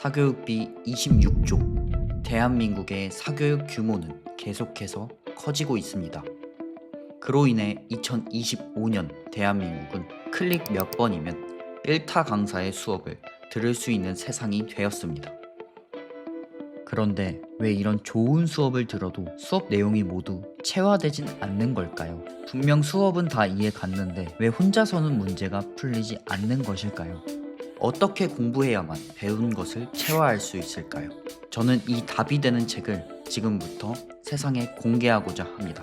사교육비 26조. 대한민국의 사교육 규모는 계속해서 커지고 있습니다. 그로 인해 2025년 대한민국은 클릭 몇 번이면 1타 강사의 수업을 들을 수 있는 세상이 되었습니다. 그런데 왜 이런 좋은 수업을 들어도 수업 내용이 모두 체화되진 않는 걸까요? 분명 수업은 다 이해 갔는데 왜 혼자서는 문제가 풀리지 않는 것일까요? 어떻게 공부해야만 배운 것을 체화할 수 있을까요? 저는 이 답이 되는 책을 지금부터 세상에 공개하고자 합니다.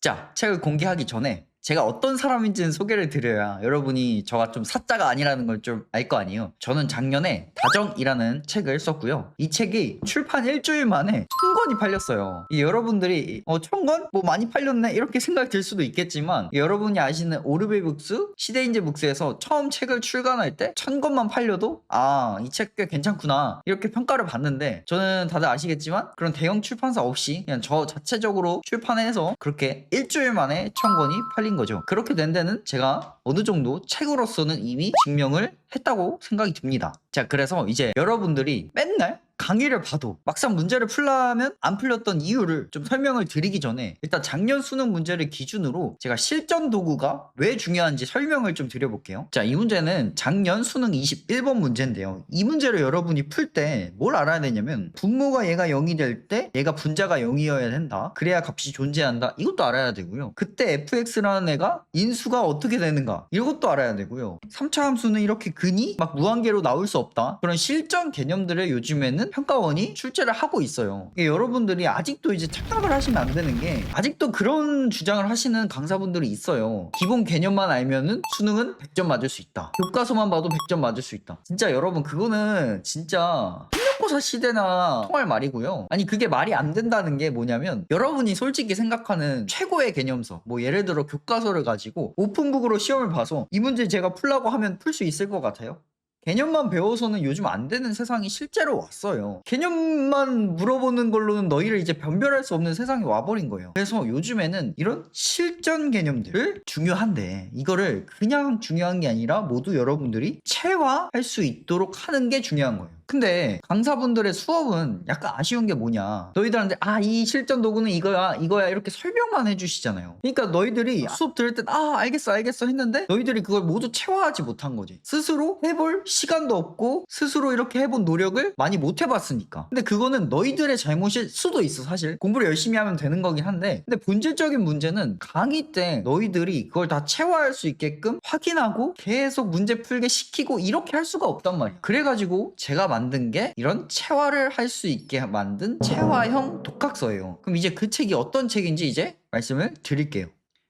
자, 책을 공개하기 전에 제가 어떤 사람인지는 소개를 드려야 여러분이 저가 좀 사자가 아니라는 걸 좀 알 거 아니에요. 저는 작년에 다정이라는 책을 썼고요. 이 책이 출판 일주일 만에 천 권이 팔렸어요. 이 여러분들이 어, 천 권? 뭐 많이 팔렸네? 이렇게 생각 들 수도 있겠지만 여러분이 아시는 오르베 북스, 시대인재 북스에서 처음 책을 출간할 때 천 권만 팔려도 아, 이 책 꽤 괜찮구나. 이렇게 평가를 받는데 저는 다들 아시겠지만 그런 대형 출판사 없이 그냥 저 자체적으로 출판해서 그렇게 일주일 만에 천 권이 팔린 거죠. 그렇게 된 데는 제가 어느 정도 책으로서는 이미 증명을 했다고 생각이 듭니다. 자, 그래서 이제 여러분들이 맨날 강의를 봐도 막상 문제를 풀려면 안 풀렸던 이유를 좀 설명을 드리기 전에 일단 작년 수능 문제를 기준으로 제가 실전 도구가 왜 중요한지 설명을 좀 드려볼게요. 자, 이 문제는 작년 수능 21번 문제인데요. 이 문제를 여러분이 풀 때 뭘 알아야 되냐면 분모가 얘가 0이 될 때 얘가 분자가 0이어야 된다. 그래야 값이 존재한다. 이것도 알아야 되고요. 그때 fx라는 애가 인수가 어떻게 되는가 이것도 알아야 되고요. 3차 함수는 이렇게 근이 막 무한계로 나올 수 없다. 그런 실전 개념들을 요즘에는 평가원이 출제를 하고 있어요. 여러분들이 아직도 이제 착각을 하시면 안 되는 게 아직도 그런 주장을 하시는 강사분들이 있어요. 기본 개념만 알면은 수능은 100점 맞을 수 있다. 교과서만 봐도 100점 맞을 수 있다. 진짜 여러분 그거는 진짜 학력고사 시대나 통할 말이고요. 아니 그게 말이 안 된다는 게 뭐냐면 여러분이 솔직히 생각하는 최고의 개념서 뭐 예를 들어 교과서를 가지고 오픈북으로 시험을 봐서 이 문제 제가 풀라고 하면 풀 수 있을 것 같아요? 개념만 배워서는 요즘 안 되는 세상이 실제로 왔어요. 개념만 물어보는 걸로는 너희를 이제 변별할 수 없는 세상이 와버린 거예요. 그래서 요즘에는 이런 실전 개념들 중요한데 이거를 그냥 중요한 게 아니라 모두 여러분들이 체화할 수 있도록 하는 게 중요한 거예요. 근데 강사분들의 수업은 약간 아쉬운 게 뭐냐? 너희들한테 아 이 실전 도구는 이거야 이거야 이렇게 설명만 해주시잖아요. 그러니까 너희들이 수업 들을 땐 아 알겠어 알겠어 했는데 너희들이 그걸 모두 체화하지 못한 거지. 스스로 해볼 시간도 없고 스스로 이렇게 해본 노력을 많이 못 해봤으니까. 근데 그거는 너희들의 잘못일 수도 있어 사실. 공부를 열심히 하면 되는 거긴 한데. 근데 본질적인 문제는 강의 때 너희들이 그걸 다 체화할 수 있게끔 확인하고 계속 문제 풀게 시키고 이렇게 할 수가 없단 말이야. 그래가지고 제가 만든 게 이런 체화를 할 수 있게 만든 체화형 독학서예요. 그럼 이제 그 책이 어떤 책인지 이제 말씀을 드릴게요.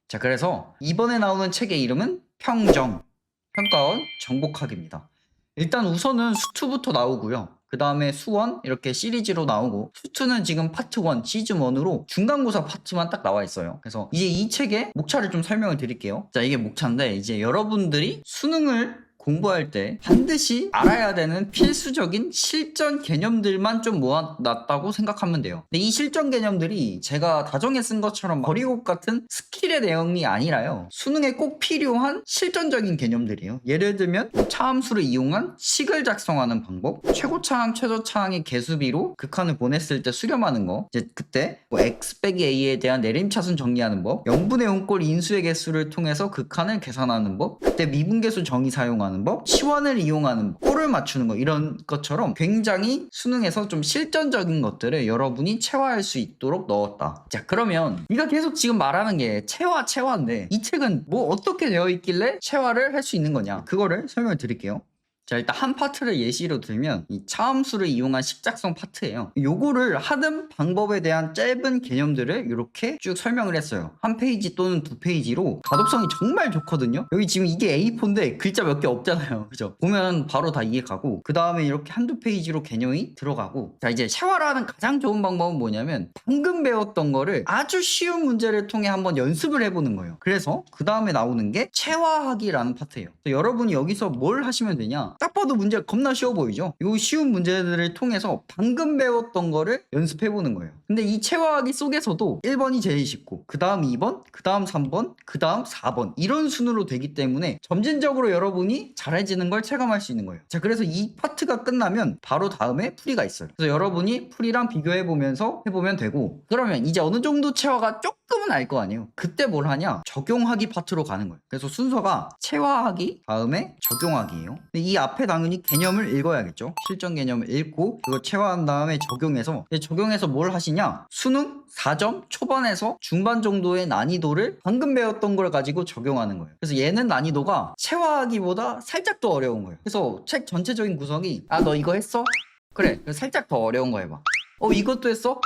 자, 그래서 이번에 나오는 책의 이름은 평정, 평가원 정복학입니다. 일단 우선은 수투부터 나오고요. 그 다음에 수원 이렇게 시리즈로 나오고 수투는 지금 파트 1 시즌 1으로 중간고사 파트만 딱 나와 있어요. 그래서 이제 이 책의 목차를 좀 설명을 드릴게요. 자 이게 목차인데 이제 여러분들이 수능을 공부할 때 반드시 알아야 되는 필수적인 실전 개념들만 좀 모아놨다고 생각하면 돼요. 근데 이 실전 개념들이 제가 다정에 쓴 것처럼 머리곡 같은 스킬의 내용이 아니라요. 수능에 꼭 필요한 실전적인 개념들이에요. 예를 들면 뭐 차함수를 이용한 식을 작성하는 방법, 최고차항, 최저차항의 개수비로 극한을 보냈을 때 수렴하는 거, 이제 그때 뭐 x 빼기 a에 대한 내림차순 정리하는 법, 0분의 0꼴 인수의 개수를 통해서 극한을 계산하는 법, 그때 미분계수 정의 사용하는 법, 치환을 이용하는 법, 꼴을 맞추는 거 이런 것처럼 굉장히 수능에서 좀 실전적인 것들을 여러분이 체화할 수 있도록 넣었다. 자 그러면 네가 계속 지금 말하는 게 체화 체화인데 이 책은 뭐 어떻게 되어 있길래 체화를 할 수 있는 거냐? 그거를 설명을 드릴게요. 자 일단 한 파트를 예시로 들면 이 차함수를 이용한 식작성 파트예요. 요거를 하는 방법에 대한 짧은 개념들을 이렇게 쭉 설명을 했어요. 한 페이지 또는 두 페이지로 가독성이 정말 좋거든요. 여기 지금 이게 A4인데 글자 몇 개 없잖아요. 그죠? 보면 바로 다 이해 가고 그 다음에 이렇게 한두 페이지로 개념이 들어가고 자 이제 샤워를 하는 가장 좋은 방법은 뭐냐면 방금 배웠던 거를 아주 쉬운 문제를 통해 한번 연습을 해보는 거예요. 그래서 그 다음에 나오는 게 체화하기라는 파트예요. 여러분이 여기서 뭘 하시면 되냐 딱 봐도 문제가 겁나 쉬워 보이죠? 이 쉬운 문제들을 통해서 방금 배웠던 거를 연습해 보는 거예요. 근데 이 체화하기 속에서도 1번이 제일 쉽고 그 다음 2번, 그 다음 3번, 그 다음 4번 이런 순으로 되기 때문에 점진적으로 여러분이 잘해지는 걸 체감할 수 있는 거예요. 자 그래서 이 파트가 끝나면 바로 다음에 풀이가 있어요. 그래서 여러분이 풀이랑 비교해 보면서 해보면 되고 그러면 이제 어느 정도 체화가 조금은 알 거 아니에요. 그때 뭘 하냐? 적용하기 파트로 가는 거예요. 그래서 순서가 체화하기 다음에 적용하기예요. 이 앞에 당연히 개념을 읽어야겠죠. 실전 개념을 읽고 그거 체화한 다음에 적용해서 적용해서 뭘 하시냐? 수능 4점 초반에서 중반 정도의 난이도를 방금 배웠던 걸 가지고 적용하는 거예요. 그래서 얘는 난이도가 체화하기보다 살짝 더 어려운 거예요. 그래서 책 전체적인 구성이 아 너 이거 했어? 그래 살짝 더 어려운 거 해봐. 어 이것도 했어?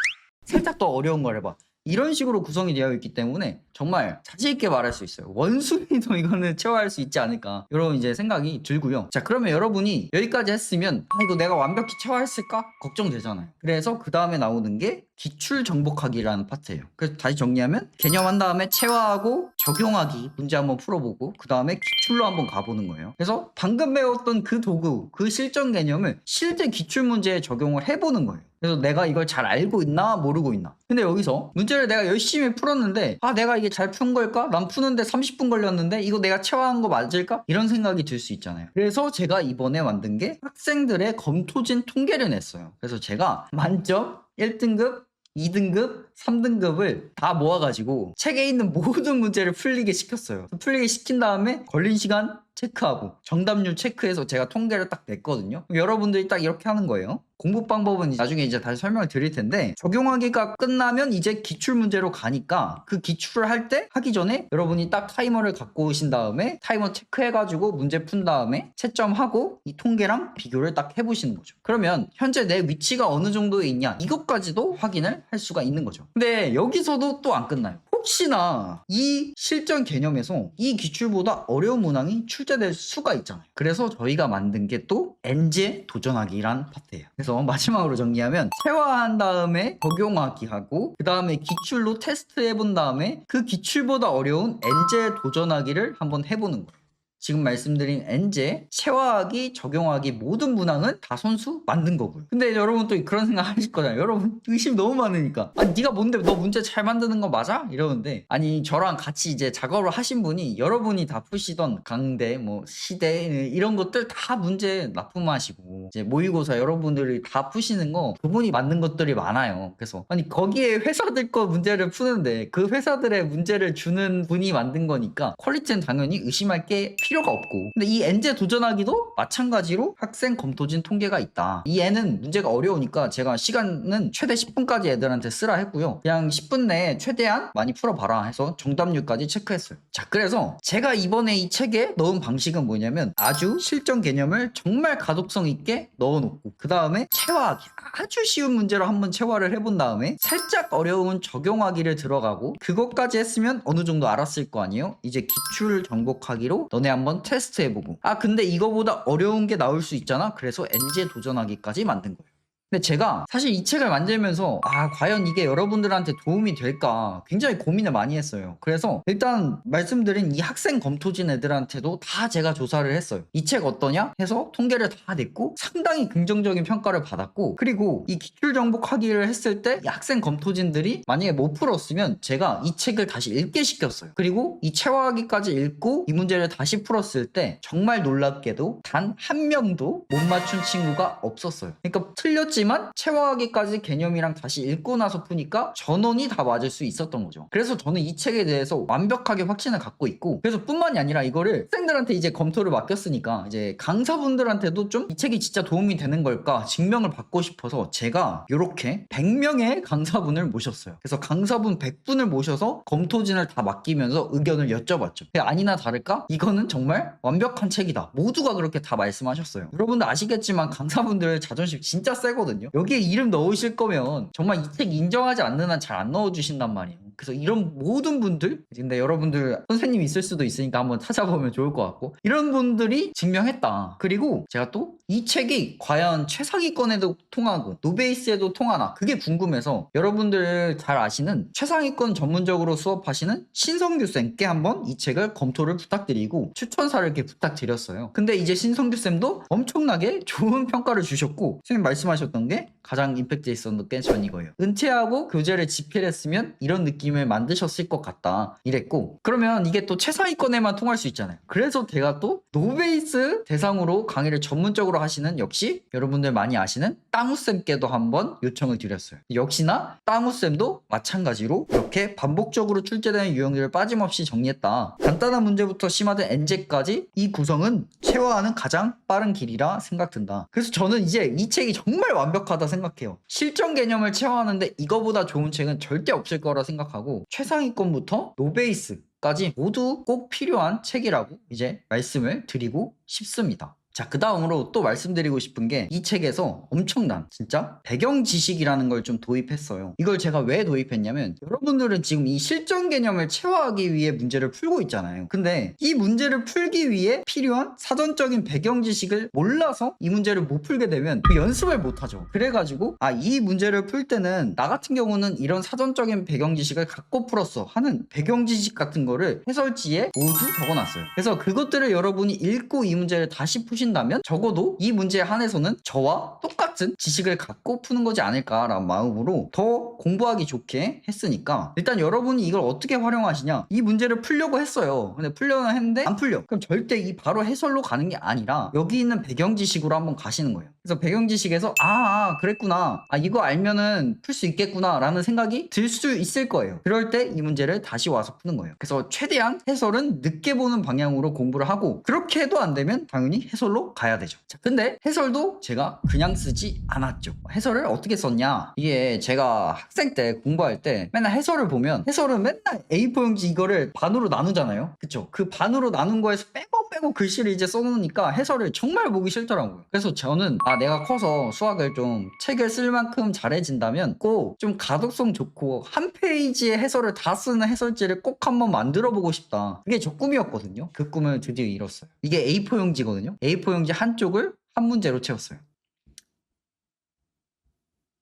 살짝 더 어려운 걸 해봐. 이런 식으로 구성이 되어 있기 때문에 정말 자신 있게 말할 수 있어요. 원숭이도 이거는 체화할 수 있지 않을까 이런 이제 생각이 들고요. 자 그러면 여러분이 여기까지 했으면 아 이거 내가 완벽히 체화했을까 걱정되잖아요. 그래서 그 다음에 나오는 게 기출 정복하기라는 파트예요. 그래서 다시 정리하면 개념한 다음에 체화하고 적용하기 문제 한번 풀어보고 그 다음에 기출로 한번 가보는 거예요. 그래서 방금 배웠던 그 도구, 그 실전 개념을 실제 기출 문제에 적용을 해보는 거예요. 그래서 내가 이걸 잘 알고 있나 모르고 있나. 근데 여기서 문제를 내가 열심히 풀었는데 아 내가 이게 잘 푼 걸까? 난 푸는데 30분 걸렸는데 이거 내가 체화한 거 맞을까? 이런 생각이 들 수 있잖아요. 그래서 제가 이번에 만든 게 학생들의 검토진 통계를 냈어요. 그래서 제가 만점 1등급 2등급, 3등급을 다 모아가지고 책에 있는 모든 문제를 풀리게 시켰어요. 풀리게 시킨 다음에 걸린 시간 체크하고 정답률 체크해서 제가 통계를 딱 냈거든요. 여러분들이 딱 이렇게 하는 거예요. 공부 방법은 나중에 이제 다시 설명을 드릴 텐데 적용하기가 끝나면 이제 기출 문제로 가니까 그 기출을 할 때 하기 전에 여러분이 딱 타이머를 갖고 오신 다음에 타이머 체크해가지고 문제 푼 다음에 채점하고 이 통계랑 비교를 딱 해보시는 거죠. 그러면 현재 내 위치가 어느 정도에 있냐 이것까지도 확인을 할 수가 있는 거죠. 근데 여기서도 또 안 끝나요. 혹시나 이 실전 개념에서 이 기출보다 어려운 문항이 출 제될 수가 있잖아요. 그래서 저희가 만든 게 또 엔제 도전하기란 파트예요. 그래서 마지막으로 정리하면 체화한 다음에 적용하기 하고 그 다음에 기출로 테스트 해본 다음에 그 기출보다 어려운 엔제 도전하기를 한번 해보는 거예요. 지금 말씀드린 엔제, 체화하기, 적용하기 모든 문항은 다 선수 만든 거고요. 근데 여러분 또 그런 생각 하실 거잖아요. 여러분 의심 너무 많으니까. 아니 네가 뭔데 너 문제 잘 만드는 거 맞아? 이러는데 아니 저랑 같이 이제 작업을 하신 분이 여러분이 다 푸시던 강대, 뭐 시대 이런 것들 다 문제 납품하시고 이제 모의고사 여러분들이 다 푸시는 거 그분이 만든 것들이 많아요. 그래서 아니 거기에 회사들 거 문제를 푸는데 그 회사들의 문제를 주는 분이 만든 거니까 퀄리티는 당연히 의심할 게 필요가 없고. 근데 이 엔제 도전하기도 마찬가지로 학생 검토진 통계가 있다. 이 애는 문제가 어려우니까 제가 시간은 최대 10분까지 애들한테 쓰라 했고요. 그냥 10분 내에 최대한 많이 풀어봐라 해서 정답률까지 체크했어요. 자 그래서 제가 이번에 이 책에 넣은 방식은 뭐냐면 아주 실전 개념을 정말 가독성 있게 넣어놓고 그 다음에 체화하기. 아주 쉬운 문제로 한번 체화를 해본 다음에 살짝 어려운 적용하기를 들어가고 그것까지 했으면 어느 정도 알았을 거 아니에요? 이제 기출 정복하기로 너네 한번 테스트 해보고. 아 근데 이거보다 어려운 게 나올 수 있잖아? 그래서 엔제 도전하기까지 만든 거예요 근데 제가 사실 이 책을 만들면서 아 과연 이게 여러분들한테 도움이 될까 굉장히 고민을 많이 했어요. 그래서 일단 말씀드린 이 학생 검토진 애들한테도 다 제가 조사를 했어요. 이 책 어떠냐 해서 통계를 다 냈고 상당히 긍정적인 평가를 받았고 그리고 이 기출 정복하기를 했을 때이 학생 검토진들이 만약에 못 풀었으면 제가 이 책을 다시 읽게 시켰어요. 그리고 이 체화하기까지 읽고 이 문제를 다시 풀었을 때 정말 놀랍게도 단 한 명도 못 맞춘 친구가 없었어요. 그러니까 틀렸지 했지만 체화하기까지 개념이랑 다시 읽고 나서 푸니까 전원이 다 맞을 수 있었던 거죠. 그래서 저는 이 책에 대해서 완벽하게 확신을 갖고 있고 그래서 뿐만이 아니라 이거를 학생들한테 이제 검토를 맡겼으니까 이제 강사분들한테도 좀 이 책이 진짜 도움이 되는 걸까 증명을 받고 싶어서 제가 이렇게 100명의 강사분을 모셨어요. 그래서 강사분 100분을 모셔서 검토진을 다 맡기면서 의견을 여쭤봤죠. 아니나 다를까 이거는 정말 완벽한 책이다. 모두가 그렇게 다 말씀하셨어요. 여러분들 아시겠지만 강사분들 자존심 진짜 세거든요. 거든요 여기에 이름 넣으실 거면 정말 이 책 인정하지 않는 한 잘 안 넣어주신단 말이에요. 그래서 이런 모든 분들 근데 여러분들 선생님 있을 수도 있으니까 한번 찾아보면 좋을 것 같고 이런 분들이 증명했다. 그리고 제가 또 이 책이 과연 최상위권에도 통하고 노베이스에도 통하나 그게 궁금해서 여러분들 잘 아시는 최상위권 전문적으로 수업하시는 신성규 쌤께 한번 이 책을 검토를 부탁드리고 추천사를 이렇게 부탁드렸어요. 근데 이제 신성규 쌤도 엄청나게 좋은 평가를 주셨고 선생님 말씀하셨던 게 가장 임팩트 있었던 게 전 이거예요. 은퇴하고 교재를 집필했으면 이런 느낌 을 만드셨을 것 같다. 이랬고 그러면 이게 또 최상위권에만 통할 수 있잖아요. 그래서 제가 또 노베이스 대상으로 강의를 전문적으로 하시는 역시 여러분들 많이 아시는 땅우쌤께도 한번 요청을 드렸어요. 역시나 땅우쌤도 마찬가지로 이렇게 반복적으로 출제되는 유형들을 빠짐없이 정리했다. 간단한 문제부터 심화된 엔제까지 이 구성은 체화하는 가장 빠른 길이라 생각된다. 그래서 저는 이제 이 책이 정말 완벽하다 생각해요. 실전 개념을 체화하는데 이거보다 좋은 책은 절대 없을 거라 생각하고 최상위권부터 노베이스 까지 모두 꼭 필요한 책이라고 이제 말씀을 드리고 싶습니다. 자, 그 다음으로 또 말씀드리고 싶은 게 이 책에서 엄청난 진짜 배경 지식이라는 걸 좀 도입했어요. 이걸 제가 왜 도입했냐면 여러분들은 지금 이 실전 개념을 체화하기 위해 문제를 풀고 있잖아요. 근데 이 문제를 풀기 위해 필요한 사전적인 배경 지식을 몰라서 이 문제를 못 풀게 되면 그 연습을 못 하죠. 그래가지고 아, 이 문제를 풀 때는 나 같은 경우는 이런 사전적인 배경 지식을 갖고 풀었어 하는 배경 지식 같은 거를 해설지에 모두 적어놨어요. 그래서 그것들을 여러분이 읽고 이 문제를 다시 푸신 다면 적어도 이 문제에 한해서는 저와 똑같은 지식을 갖고 푸는 거지 않을까라는 마음으로 더 공부하기 좋게 했으니까 일단 여러분이 이걸 어떻게 활용하시냐 이 문제를 풀려고 했어요. 근데 풀려는 했는데 안 풀려. 그럼 절대 이 바로 해설로 가는 게 아니라 여기 있는 배경 지식으로 한번 가시는 거예요. 그래서 배경 지식에서 아, 아 그랬구나. 아 이거 알면은 풀 수 있겠구나 라는 생각이 들 수 있을 거예요. 그럴 때 이 문제를 다시 와서 푸는 거예요. 그래서 최대한 해설은 늦게 보는 방향으로 공부를 하고 그렇게 해도 안 되면 당연히 해설로 가야 되죠. 자, 근데 해설도 제가 그냥 쓰지 않았죠. 해설을 어떻게 썼냐? 이게 제가 학생 때 공부할 때 맨날 해설을 보면 해설은 맨날 A4 용지 이거를 반으로 나누잖아요. 그쵸? 그 반으로 나눈 거에서 빼고 빼고 글씨를 이제 써놓으니까 해설을 정말 보기 싫더라고요. 그래서 저는 아 내가 커서 수학을 좀 책을 쓸 만큼 잘해진다면 꼭 좀 가독성 좋고 한 페이지의 해설을 다 쓰는 해설지를 꼭 한번 만들어 보고 싶다. 그게 저 꿈이었거든요. 그 꿈을 드디어 이뤘어요. 이게 A4 용지거든요. A4 용지 한쪽을 한 문제로 채웠어요.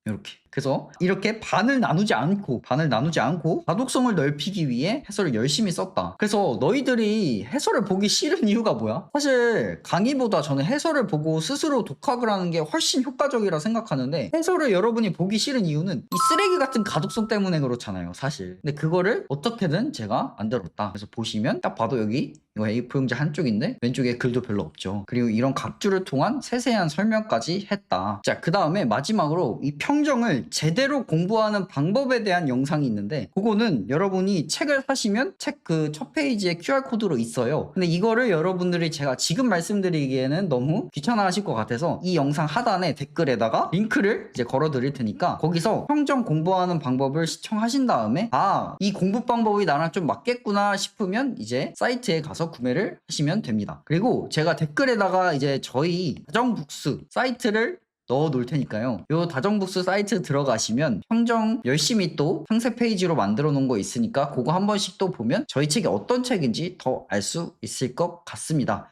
이렇게. 그래서 이렇게 반을 나누지 않고 반을 나누지 않고 가독성을 넓히기 위해 해설을 열심히 썼다. 그래서 너희들이 해설을 보기 싫은 이유가 뭐야? 사실 강의보다 저는 해설을 보고 스스로 독학을 하는 게 훨씬 효과적이라 생각하는데 해설을 여러분이 보기 싫은 이유는 이 쓰레기 같은 가독성 때문에 그렇잖아요. 사실. 근데 그거를 어떻게든 제가 만들었다. 그래서 보시면 딱 봐도 여기 이거 A4 용지 한쪽인데 왼쪽에 글도 별로 없죠. 그리고 이런 각주를 통한 세세한 설명까지 했다. 자, 그 다음에 마지막으로 이 평정을 제대로 공부하는 방법에 대한 영상이 있는데 그거는 여러분이 책을 사시면 책 그 첫 페이지에 QR코드로 있어요. 근데 이거를 여러분들이 제가 지금 말씀드리기에는 너무 귀찮아 하실 것 같아서 이 영상 하단에 댓글에다가 링크를 이제 걸어 드릴 테니까 거기서 평정 공부하는 방법을 시청하신 다음에 아, 이 공부 방법이 나랑 좀 맞겠구나 싶으면 이제 사이트에 가서 구매를 하시면 됩니다. 그리고 제가 댓글에다가 이제 저희 다정북스 사이트를 넣어 놓을 테니까요. 요 다정북스 사이트 들어가시면 평정 열심히 또 상세 페이지로 만들어 놓은 거 있으니까 그거 한 번씩 또 보면 저희 책이 어떤 책인지 더 알 수 있을 것 같습니다.